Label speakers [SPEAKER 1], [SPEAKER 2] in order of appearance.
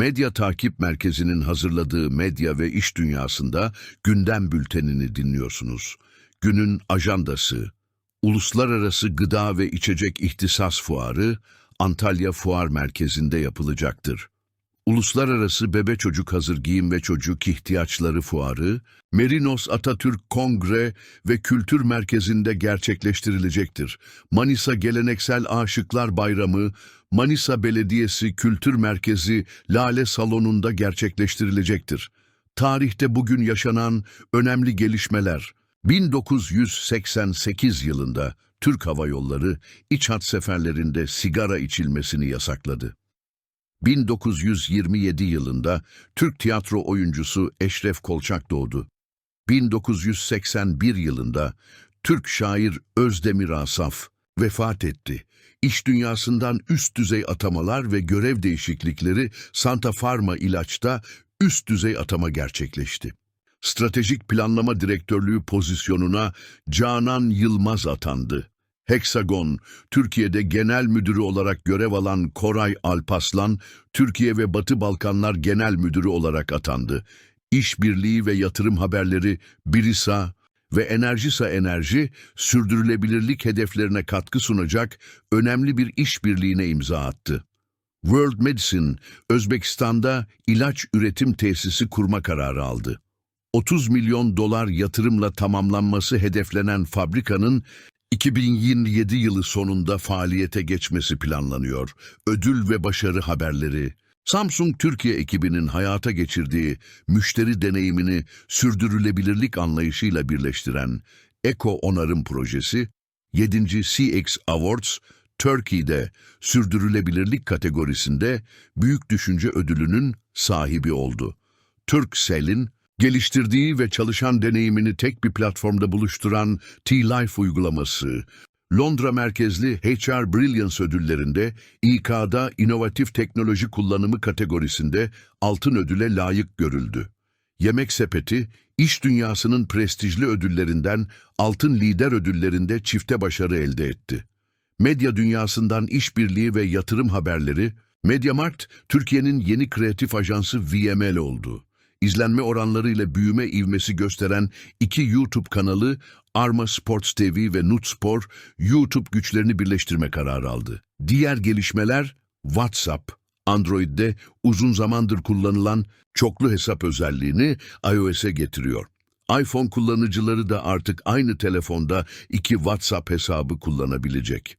[SPEAKER 1] Medya Takip Merkezi'nin hazırladığı medya ve iş dünyasında gündem bültenini dinliyorsunuz. Günün ajandası, Uluslararası Gıda ve İçecek İhtisas Fuarı Antalya Fuar Merkezi'nde yapılacaktır. Uluslararası Bebe Çocuk Hazır Giyim ve Çocuk İhtiyaçları Fuarı, Merinos Atatürk Kongre ve Kültür Merkezi'nde gerçekleştirilecektir. Manisa Geleneksel Aşıklar Bayramı, Manisa Belediyesi Kültür Merkezi Lale Salonu'nda gerçekleştirilecektir. Tarihte bugün yaşanan önemli gelişmeler, 1988 yılında Türk Hava Yolları iç hat seferlerinde sigara içilmesini yasakladı. 1927 yılında Türk tiyatro oyuncusu Eşref Kolçak doğdu. 1981 yılında Türk şair Özdemir Asaf vefat etti. İş dünyasından üst düzey atamalar ve görev değişiklikleri Santa Pharma ilaçta üst düzey atama gerçekleşti. Stratejik Planlama Direktörlüğü pozisyonuna Canan Yılmaz atandı. Hexagon, Türkiye'de genel müdürü olarak görev alan Koray Alpaslan, Türkiye ve Batı Balkanlar Genel Müdürü olarak atandı. İşbirliği ve yatırım haberleri Birisa ve Enerjisa Enerji, sürdürülebilirlik hedeflerine katkı sunacak önemli bir işbirliğine imza attı. World Medicine, Özbekistan'da ilaç üretim tesisi kurma kararı aldı. 30 milyon dolar yatırımla tamamlanması hedeflenen fabrikanın 2027 yılı sonunda faaliyete geçmesi planlanıyor. Ödül ve başarı haberleri. Samsung Türkiye ekibinin hayata geçirdiği müşteri deneyimini sürdürülebilirlik anlayışıyla birleştiren Eko Onarım Projesi, 7. CX Awards, Turkey'de sürdürülebilirlik kategorisinde Büyük Düşünce Ödülü'nün sahibi oldu. Turkcell'in geliştirdiği ve çalışan deneyimini tek bir platformda buluşturan T-Life uygulaması, Londra merkezli HR Brilliance ödüllerinde İK'da inovatif teknoloji kullanımı kategorisinde altın ödüle layık görüldü. Yemek Sepeti, iş dünyasının prestijli ödüllerinden altın lider ödüllerinde çifte başarı elde etti. Medya dünyasından işbirliği ve yatırım haberleri, Mediamarkt, Türkiye'nin yeni kreatif ajansı VML oldu. İzlenme oranlarıyla büyüme ivmesi gösteren iki YouTube kanalı Arma Sports TV ve Nutspor YouTube güçlerini birleştirme kararı aldı. Diğer gelişmeler WhatsApp, Android'de uzun zamandır kullanılan çoklu hesap özelliğini iOS'e getiriyor. iPhone kullanıcıları da artık aynı telefonda iki WhatsApp hesabı kullanabilecek.